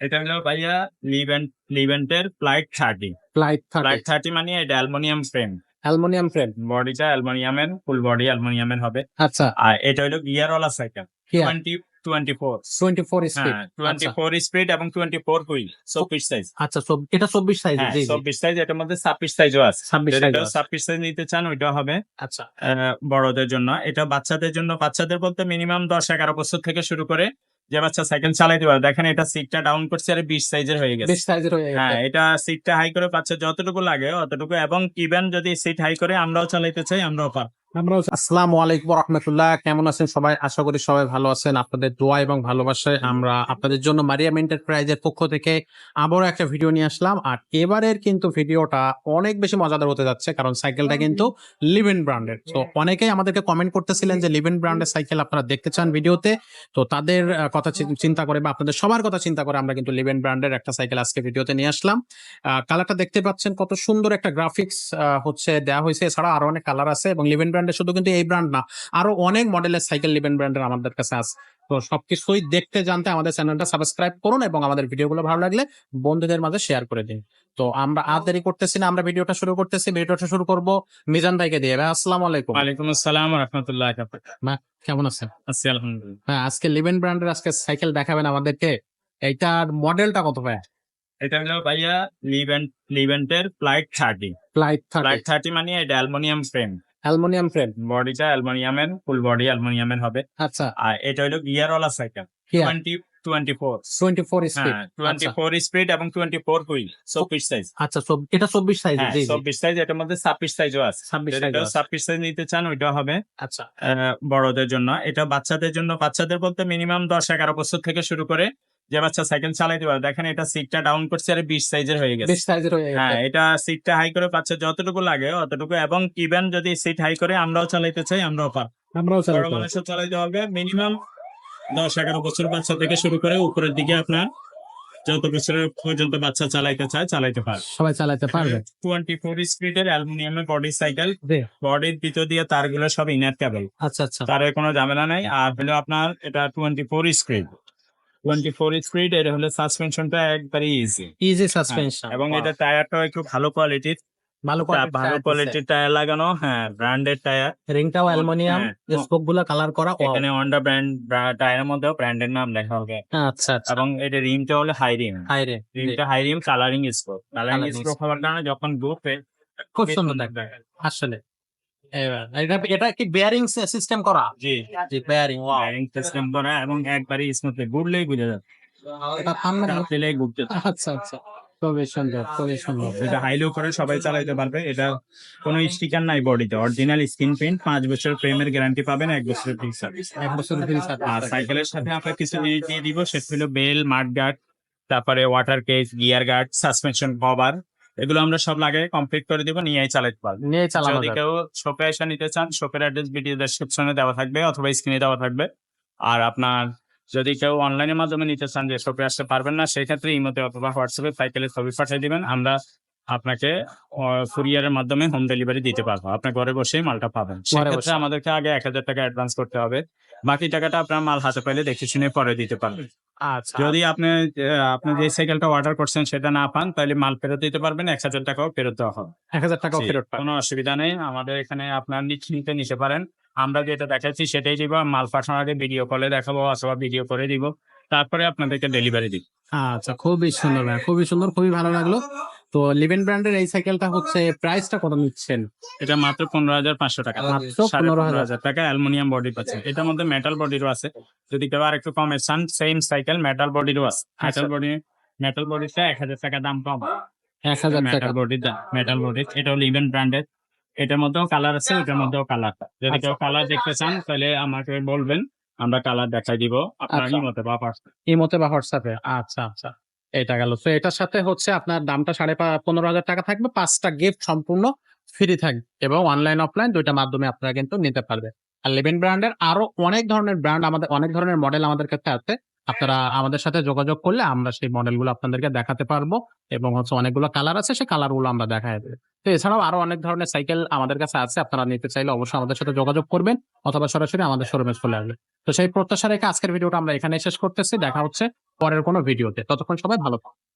এটা হলো ভাইয়া লিভেন্ট লিভেন্টের flight thirty flight flight thirty মানে এটা অ্যালুমিনিয়াম ফ্রেম অ্যালুমিনিয়াম ফ্রেম বডিটা অ্যালুমিনিয়ামের ফুল বডি অ্যালুমিনিয়ামের হবে। আচ্ছা। আর এটা হলো গিয়ারওয়ালা cycle twenty twenty four twenty four speed twenty four speed এবং টোয়েন্টি ফোর হুইল। চব্বিশ সাইজ আচ্ছা এটা চব্বিশ সাইজ হ্যাঁ চব্বিশ সাইজ এটার মধ্যে ছাব্বিশ সাইজও আছে। ছাব্বিশ সাইজ নিতে চান ওইটা হবে। আচ্ছা। বড়দের জন্য। এটা বাচ্চাদের জন্য। বাচ্চাদের বলতে মিনিমাম দশ এগারো বছর থেকে শুরু করে যে বাচ্চা সাইকেল চালাইতে পারে দেখেন এটা সিটটা ডাউন করছে আর বিশ সাইজের হয়ে গেছে। বিশ সাইজের হয়ে হ্যাঁ গেছে এটা সিটটা হাই করে বাচ্চা যতটুকু লাগে অতটুকু। এবং ইভেন যদি সিট হাই করে আমরাও চালাইতে চাই আমরাও পার আমরাও আসসালামু আলাইকুম রহমতুল্লাহ। কেমন আছেন সবাই? আশা করি সবাই ভালো আছেন। আপনাদের দোয়া এবং ভালোবাসায় আমরা আপনাদের জন্য মারিয়াম এন্টারপ্রাইজের পক্ষ থেকে আবারও একটা ভিডিও নিয়ে আসলাম। আর এবারের কিন্তু ভিডিওটা অনেক বেশি মজাদার হতে যাচ্ছে কারণ সাইকেলটা কিন্তু লিভেন ব্র্যান্ডের তো অনেকেই আমাদেরকে কমেন্ট করতেছিলেন যে লিভেন ব্র্যান্ডের সাইকেল আপনারা দেখতে চান ভিডিওতে। তো তাদের কথা চিন্তা করে বা আপনাদের সবার কথা চিন্তা করে আমরা কিন্তু লিভেন ব্র্যান্ডের একটা সাইকেল আজকে ভিডিওতে নিয়ে আসলাম। কালারটা দেখতে পাচ্ছেন কত সুন্দর একটা গ্রাফিক্স হচ্ছে দেওয়া হয়েছে। এছাড়া আরও অনেক কালার আছে এবং লিভেন ব্র্যান্ডের শুধু কিন্তু এই ব্র্যান্ড না আরও অনেক মডেলের সাইকেল লিভেন ব্র্যান্ডের আমাদের কাছে আছে। তো সবকিছুই দেখতে জানতে আমাদের চ্যানেলটা সাবস্ক্রাইব করুন এবং আমাদের ভিডিওগুলো ভালো লাগলে বন্ধুদের মাঝে শেয়ার করে দিন। তো আমরা আর দেরি করতেছি না আমরা ভিডিওটা শুরু করতেছি ভিডিওটা শুরু করব মিজান ভাইকে দিয়ে। ভাই আসসালামু আলাইকুম। ওয়ালাইকুম আসসালাম রহমতুল্লাহ কেমন আছেন? আছি আলহামদুলিল্লাহ। হ্যাঁ আজকে লিভেন ব্র্যান্ডের আজকে সাইকেল দেখাবেন আমাদেরকে। এইটার মডেলটা কত ভাই? এটা হলো ভাইয়া লিভেন্ট লিভেন্টের ফ্লাইট থার্টি ফ্লাইট থার্টি মানে এটা অ্যালুমিনিয়াম ফ্রেম। অ্যালুমিনিয়াম ফ্রেম বডিটা অ্যালুমিনিয়ামের ফুল বডি অ্যালুমিনিয়ামের হবে। আচ্ছা। আর এটা হলো গিয়ারওয়ালা cycle twenty twenty four twenty four speed twenty four speed এবং টোয়েন্টি ফোর হুইল চব্বিশ সাইজ আচ্ছা এটা চব্বিশ সাইজ হ্যাঁ চব্বিশ সাইজ এটার মধ্যে ছাব্বিশ সাইজও আছে। ছাব্বিশ সাইজ নিতে চান ওইটা হবে আচ্ছা। বড়দের জন্য। এটা বাচ্চাদের জন্য বাচ্চাদের বলতে মিনিমাম দশ এগারো বছর থেকে শুরু করে যে বাচ্চা সাইকেল চালাইতে পারে দেখেন এটা সিটটা ডাউন করছে আর বিশ সাইজের হয়ে গেছে। বেশ সাইজের হয়ে হ্যাঁ গেছে এটা সিটটা হাই করে বাচ্চা যতটুকু লাগে অতটুকু এবং ইভেন যদি সিট হাই করে আমরাও চালাইতে চাই আমরাও পার আমরাও চালাতে চালাইতে হবে মিনিমাম দশ এগারো বছর বাচ্চা থেকে শুরু করে উপরের দিকে আপনার যত বছরের পর্যন্ত বাচ্চা চালাইতে চায় চালাইতে পারে সবাই চালাতে পারবে। টোয়েন্টি ফোর স্পিডের অ্যালুমিনিয়ামের বডি সাইকেল বডির ভিতর দিয়ে তারগুলো সব ইনার কেবল আচ্ছা আচ্ছা। তার কোনো ঝামেলা নাই। আর হলো আপনার এটা twenty four speed twenty four speed এটা হলো সাসপেনশনটা একবারে ইজি ইজি সাসপেনশন এবং এটা টায়ারটাও একটু ভালো কোয়ালিটির ভালো ভালো কোয়ালিটির টায়ার লাগানো হ্যাঁ ব্র্যান্ডেড টায়ার রিংটাও অ্যালুমিনিয়াম। স্পোকগুলা কালার করা এখানে হন্ডা ব্র্যান্ড টায়ারের মধ্যেও ব্র্যান্ডের নাম লেখা হবে আচ্ছা আচ্ছা। এবং এটা রিমটা হলো হাই রিম হাই রে রিমটা high rim colouring scope colouring scope হওয়ার কারণে যখন গ্রুপে খুব সুন্দর দেখবে আসলে। এটা কি বেয়ারিং সিস্টেম করা? জি। জি বেয়ারিং ওয়াও ওয়ারিং সিস্টেম করা এবং একবারই স্মুথলি ঘুরলেই বুঝে যাবে। এটা দিলেই ঘুরতে আচ্ছা আচ্ছা। খুবই সুন্দর খুবই সুন্দর। এটা হাইলো করে সবাই চালাইতে পারবে। এটা কোনো স্টিকার নাই বডিতে অরিজিনাল স্ক্রিন প্রিন্ট পাঁচ বছর প্রেমের গ্যারান্টি পাবেন এক বছরের ফ্রি সার্ভিস এক বছর ফ্রি আর সাইকেলের সাথে আমরা কিছু জিনিস দিয়ে দিব সেটা হলো বেল মাড গার্ড তারপরে water case gear guard suspension cover এগুলো আমরা সব লাগে কমপ্লিট করে দিব নিয়ে চালাতে পারবে। নিয়ে চালানো যদি কেউ শপে এসে নিতে চান শপের অ্যাড্রেস ভিডিও ডেসক্রিপশনে দেওয়া থাকবে অথবা স্ক্রিনে দেওয়া থাকবে। আর আপনার যদি কেউ অনলাইনের মাধ্যমে নিতে চান যে শপে আসতে পারবেন না সেই ক্ষেত্রে ইমোতে অথবা হোয়াটসঅ্যাপে সাইকেলের ছবি পাঠিয়ে দিবেন। আমরা আপনাকে কুরিয়ারের মাধ্যমে হোম ডেলিভারি দিতে পারব। আপনার ঘরে বসেই মালটা পাবেন। সেক্ষেত্রে আমাদেরকে আগে এক হাজার টাকা অ্যাডভান্স করতে হবে। বাকি টাকাটা আপনার মাল হাতে পেলে দেখে শুনে পরে দিতে পারবেন। আচ্ছা। যদি আপনি আপনি যে সাইকেলটা অর্ডার করছেন সেটা না পান তাহলে মাল ফেরত দিতে পারবেন এক হাজার টাকাও ফেরত দেওয়া হবে। এক হাজার টাকাও ফেরত কোনো অসুবিধা নেই। আমাদের এখানে আপনার নিচ নিতে নিতে পারেন। আমরা যেটা দেখাচ্ছি সেটাই দিব। মাল পাঠানোর আগে ভিডিও কলে দেখাবো অথবা ভিডিও করে দিব। তারপরে আপনাদেরকে ডেলিভারি দিব। আচ্ছা খুবই সুন্দর ভাই। খুবই সুন্দর খুবই ভালো লাগল। তো লিভেন ব্র্যান্ডের এই সাইকেলটা হচ্ছে প্রাইসটা কত নিচ্ছেন? এটা মাত্র পনেরো হাজার পাঁচশো টাকা। মাত্র পনেরো হাজার। টাকা অ্যালুমিনিয়াম বডি পাচ্ছে এটার মধ্যে মেটাল বডিরও আছে। যদি কেউ আর একটু কমে চান সেম সাইকেল মেটাল বডিরও আছে। মেটাল বডি মেটাল বডিটা এক হাজার টাকা দাম কম। এক হাজার টাকা। মেটাল বডির দাম মেটাল বডি এটা হলো ইভেন ব্র্যান্ডেড এটার মধ্যেও কালার আছে ওটার মধ্যেও কালার যদি আচ্ছা। কেউ কালার দেখতে চান তাহলে আমাকে বলবেন আমরা কালার দেখাই দিব। আপনার আচ্ছা। মতে বা পার্সেল মতে বা হোয়াটসঅ্যাপে আচ্ছা আচ্ছা। এটা গেল। তো এটার সাথে হচ্ছে আপনার দামটা সাড়ে পনেরো হাজার টাকা থাকবে, পাঁচটা গিফট সম্পূর্ণ ফ্রি থাকবে এবং অনলাইন অফলাইন দুইটা মাধ্যমে আপনারা কিন্তু নিতে পারবেন। আর লেভেন ব্র্যান্ডের আরও অনেক ধরনের ব্র্যান্ড আমাদের অনেক ধরনের মডেল আমাদের কাছে আছে। আপনারা আমাদের সাথে যোগাযোগ করলে আমরা সেই মডেলগুলো আপনাদেরকে দেখাতে পারব এবং হচ্ছে অনেকগুলো কালার আছে, সেই কালারগুলো আমরা দেখা দেবো। তো এছাড়াও আরও অনেক ধরনের সাইকেল আমাদের কাছে আছে, আপনারা নিতে চাইলে অবশ্যই আমাদের সাথে যোগাযোগ করবেন অথবা সরাসরি আমাদের শোরুমে চলে আসবে তো সেই প্রত্যাশা রেখে আজকের ভিডিওটা আমরা এখানে শেষ করতেছি, দেখা হচ্ছে পরের কোনো ভিডিওতে। ততক্ষণ সবাই ভালো থাকুন।